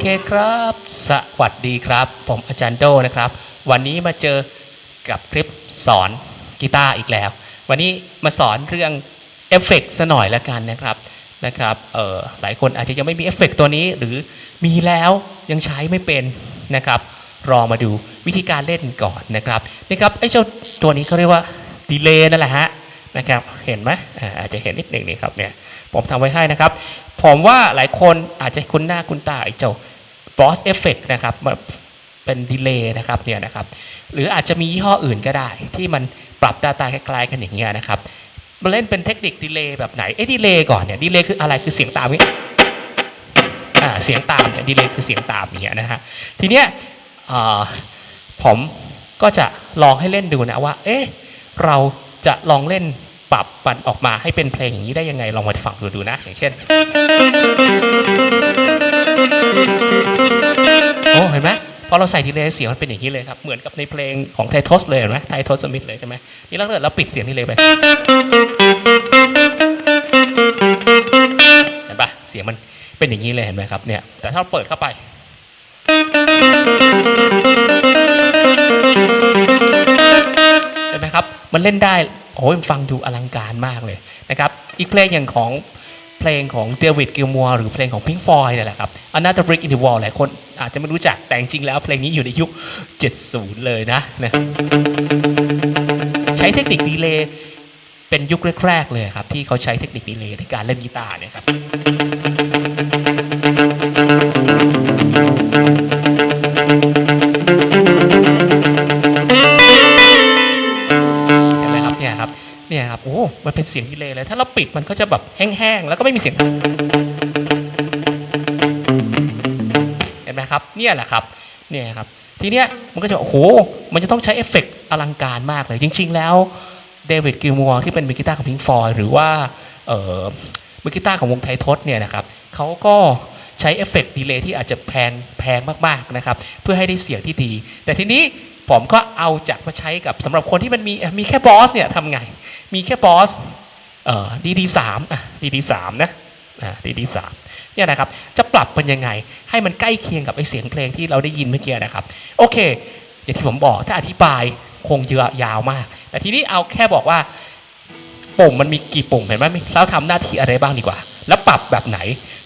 โอเคครับ สวัสดีครับ ผมอาจารย์โดนะครับ วันนี้มาเจอกับคลิปสอนกีตาร์อีกแล้ว วันนี้มาสอนเรื่องเอฟเฟกต์ซะหน่อยละกันนะครับนะครับเอ่อหลายคนอาจจะยังไม่มีเอฟเฟกต์ตัวนี้หรือมีแล้วยังใช้ไม่เป็นนะครับลอมาดูวิธีการเล่นก่อนนะครับนะครับไอ้เจ้าตัวนี้เขาเรียกว่าดีเลย์นั่นแหละฮะนะครับเห็นไหมอาอาจจะเห็นนิดหนึ่งนี่ครับเนี่ยผมทำไว้ให้นะครับ ผมว่าหลายคนอาจจะคุ้นหน้าคุ้นตาไอ้เจ้า Boss Effect นะครับมันเป็นดีเลย์นะครับเนี่ยนะครับหรืออาจจะมียี่ห้ออื่นก็ได้ ที่มันปรับตาตาคล้ายๆกันอย่างเงี้ยนะครับมาเล่นเป็นเทคนิคดีเลย์แบบไหนเอ้ดีเลย์ก่อนเนี่ยดีเลย์คืออะไรคือเสียงตามนี้อ่าเสียงตามเนี่ยดีเลย์คือเสียงตามอย่างเงี้ยนะฮะทีเนี้ยผมก็จะลองให้เล่นดูนะว่า เอ๊ะเราจะลองเล่นปรับมันออกมาให้เป็นเพลงอย่างนี้ได้ยังไงลองมาฟังดูดูนะ อย่างเช่น โอ้เห็นไหมพอเราใส่ดีเลย์เสียงมันเป็นอย่างนี้เลยครับ เหมือนกับในเพลงของไททอสเลยเห็นไหมไททอสสมิธเลยใช่ไหมนี่แล้วถ้าเกิดเราปิดเสียงดีเลย์ไปเห็นปะเสียงมันเป็นอย่างนี้เลยเห็นไหมครับเนี่ยแต่ถ้าเราเปิดเข้าไปเห็นไหมครับ มันเล่นได้โอ้ยฟังดูอลังการมากเลยนะครับ อีกเพลงอย่างของ เพลงของเดวิดกิลมัวหรือเพลงของพิงฟอยนี่แหละครับ Another Brick in the Wall หลายคนอาจจะไม่รู้จักแต่จริงๆแล้วเพลงนี้อยู่ในยุค 70 เลยนะนะใช้เทคนิคดีเลย์เป็นยุคแรกๆเลยครับ ที่เขาใช้เทคนิคดีเลย์ในการเล่นกีตาร์เนี่ยครับ เนี่ยครับโอ้มันเป็นเสียงดีเลยเลย ถ้าเราปิดมันก็จะแบบแห้งๆ แล้วก็ไม่มีเสียง เห็นไหมครับ เนี่ยแหละครับ เนี่ยครับ ทีเนี้ยมันก็จะโอ้โห มันจะต้องใช้เอฟเฟกต์อลังการมากเลย จริง ๆ แล้วเดวิดกิลมัวที่เป็นมือกีตาร์ของพิงฟอยหรือว่าเออมือกีตาร์ของวงไททศเนี่ยนะครับเขาก็ใช้เอฟเฟกต์ดีเลย์ที่อาจจะแพงแพงมากๆนะครับ เพื่อให้ได้เสียงที่ดี แต่ทีนี้ผมก็เอาจากมาใช้กับสำหรับคนที่มันมีมีแค่บอสเนี่ยทำไง มีแค่บอสเอ่อดีดีสามอะดีดีสามนะอ่าดีดีสามเนี่ยนะครับจะปรับมันยังไง ให้มันใกล้เคียงกับไอเสียงเพลงที่เราได้ยินเมื่อกี้นะครับ โอเค อย่างที่ผมบอกถ้าอธิบายคงเยอะยาวมาก แต่ทีนี้เอาแค่บอกว่าปุ่มมันมีกี่ปุ่มเห็นไหมเราทำหน้าที่อะไรบ้างดีกว่า แล้วปรับแบบไหน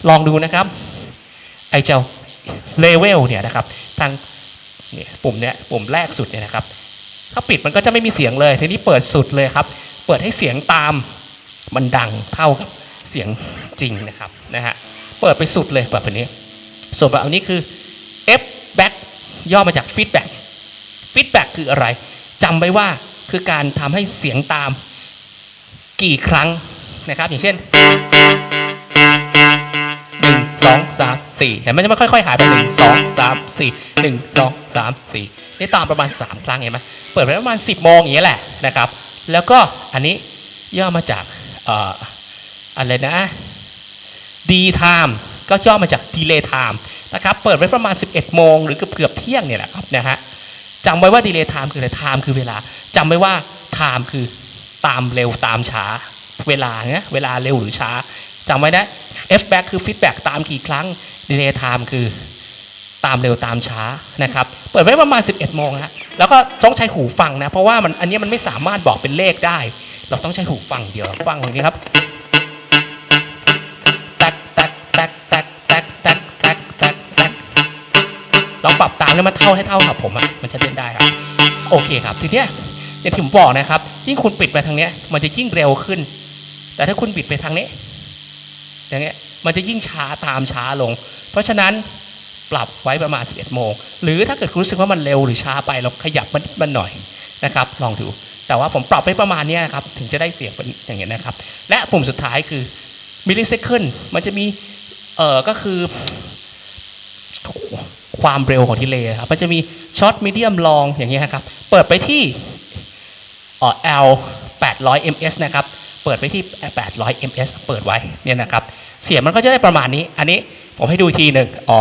ลองดูนะครับ ไอเจ้าเลเวลเนี่ยนะครับ ทางเนี่ยปุ่มเนี่ยปุ่มแรกสุดเนี่ยนะครับ ถ้าปิดมันก็จะไม่มีเสียงเลย ทีนี้เปิดสุดเลยครับ เปิดให้เสียงตามมันดังเท่ากับเสียงจริงนะครับนะฮะเปิดไปสุดเลยแบบนี้ ส่วนแบบอันนี้คือ F back ย่อมาจาก feedback feedback คืออะไรจำไว้ว่าคือการทำให้เสียงตามกี่ครั้งนะครับ อย่างเช่นหนึ่งสองสามสี่เห็นไหมจะไม่ค่อยๆหายไปหนึ่งสองสามสี่หนึ่งสองสามสี่ได้ตามประมาณสามครั้งเห็นไหมเปิดไปประมาณสิบโมงอย่างนี้ยแหละนะครับ แล้วก็อันนี้ย่อมาจากออะไรนะ D time ก็ย่อมาจาก delay time นะครับเปิดไว้ประมาณ 11 โมงหรือเกือบเกือบเที่ยงเนี่ยแหละครับนะฮะจำไว้ว่า delay time คืออะไร time คือเวลาจำไว้ว่า time คือตามเร็วตามช้าเวลาเนี่ยเวลาเร็วหรือช้าจำไว้นะ f back คือ feedback ตามกี่ครั้ง delay time คือ ตามเร็วตามช้านะครับ เปิดไว้ประมาณ 11โมงฮะแล้วก็ต้องใช้หูฟังนะ เพราะว่ามันอันนี้มันไม่สามารถบอกเป็นเลขได้ เราต้องใช้หูฟังเดียวฟังอย่างนี้ครับแตกแตกแตกแตกแตกแตกแตกแตกแตกลองปรับตามแล้วมันเท่าให้เท่ากับผมอะมันจะเล่นได้ครับ โอเคครับ ทีเนี้ยอย่างที่ผมบอกนะครับ ยิ่งคุณปิดไปทางเนี้ย มันจะยิ่งเร็วขึ้น แต่ถ้าคุณปิดไปทางนี้ อย่างเงี้ยมันจะยิ่งช้าตามช้าลง เพราะฉะนั้น ปรับไว้ประมาณ 11 โมง หรือถ้าเกิดคุณรู้สึกว่ามันเร็วหรือช้าไปเราขยับมันมันหน่อยนะครับ ลองดู แต่ว่าผมปรับไว้ประมาณนี้นะครับถึงจะได้เสียงเป็นอย่างเงี้ยนะครับ และปุ่มสุดท้ายคือมิลลิเซคันมันจะมีเอ่อก็คือความเร็วของทีเลย์ครับมันจะมีช็อตมีเดียมลองอย่างเงี้ยครับ เปิดไปที่เอ่อ L 800 ms นะครับ เปิดไปที่ 800 ms เปิดไว้เนี่ยนะครับ เสียงมันก็จะได้ประมาณนี้ อันนี้ผมให้ดูทีหนึ่งอ๋อ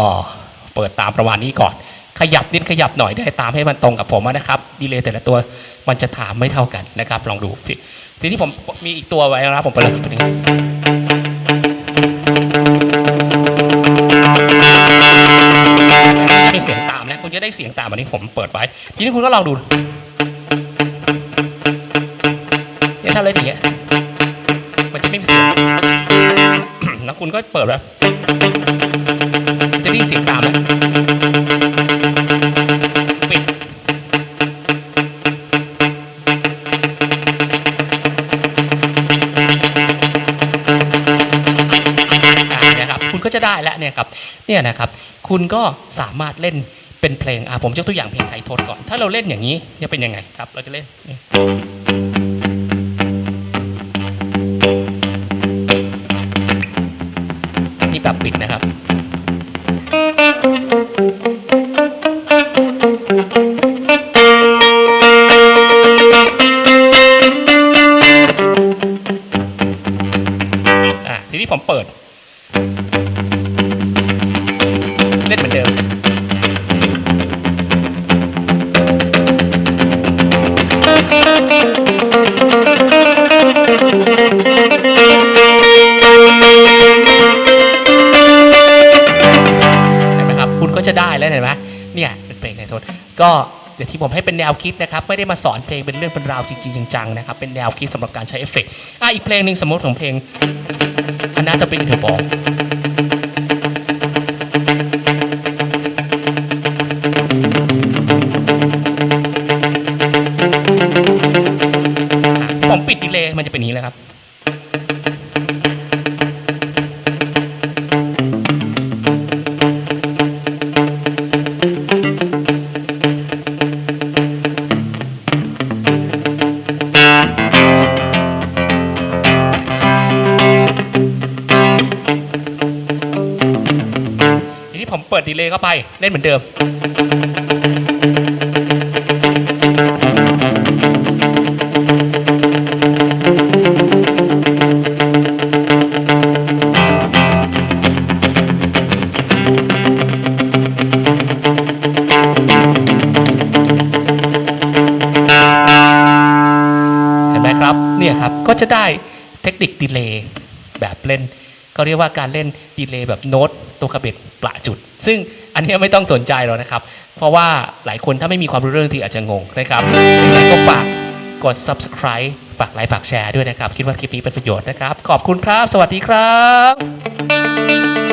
เปิดตามประมาณนี้ก่อน ขยับนิดขยับหน่อยได้ตามให้มันตรงกับผมนะครับ ดีเลยแต่ละตัวมันจะถามไม่เท่ากันนะครับ ลองดูทีนี้ผมมีอีกตัวไว้นะครับผมเปิดเลยได้เสียงตามอันนี้ผมเปิดไว้ ทีนี้คุณก็ลองดูเนี่ยถ้าเล่นอย่างเงี้ยมันจะไม่มีเสียงแล้วคุณก็เปิดแล้ว ได้ยินเสียงตามแล้วปิดนี่ยครับคุณก็จะได้แล้วเนี่ยครับเนี่ยนะครับ คุณก็สามารถเล่นเป็นเพลงอ่าผมยกตัวอย่างเพลงไทยทศก่อน ถ้าเราเล่นอย่างนี้จะเป็นยังไงครับ เราจะเล่นนี่นี่แบบปิดนะครับ อะทีนี้ผมเปิด เล่นเหมือนเดิม เห็นไหมครับ คุณก็จะได้แล้วเห็นไหมเนี่ยเป็นเพลงในโทษก็ อย่ที่ผมให้เป็นแนวคิดนะครับไม่ได้มาสอนเพลงเป็นเรื่องเป็นราวจริงๆจังๆนะครับเป็นแนวคิดสำหรับการใช้เอฟเฟกต์อะอีกเพลงหนึ่งสมมติของเพลงอนาตปิ เปิดดีเลย์เข้าไปเล่นเหมือนเดิมเห็นไหมครับเนี่ยครับก็จะได้เทคนิคดีเลย์แบบเล่น ก็เรียกว่าการเล่นดีเลย์แบบโน้ตตัวกระเบ็ดปละจุด ซึ่งอันนี้ไม่ต้องสนใจหรอกนะครับ เพราะว่าหลายคนถ้าไม่มีความรู้เรื่องที่อาจจะงงนะครับยังไงก็ฝากกด subscribe ฝากไลค์ฝากแชร์ด้วยนะครับ คิดว่าคลิปนี้เป็นประโยชน์นะครับ ขอบคุณครับ สวัสดีครับ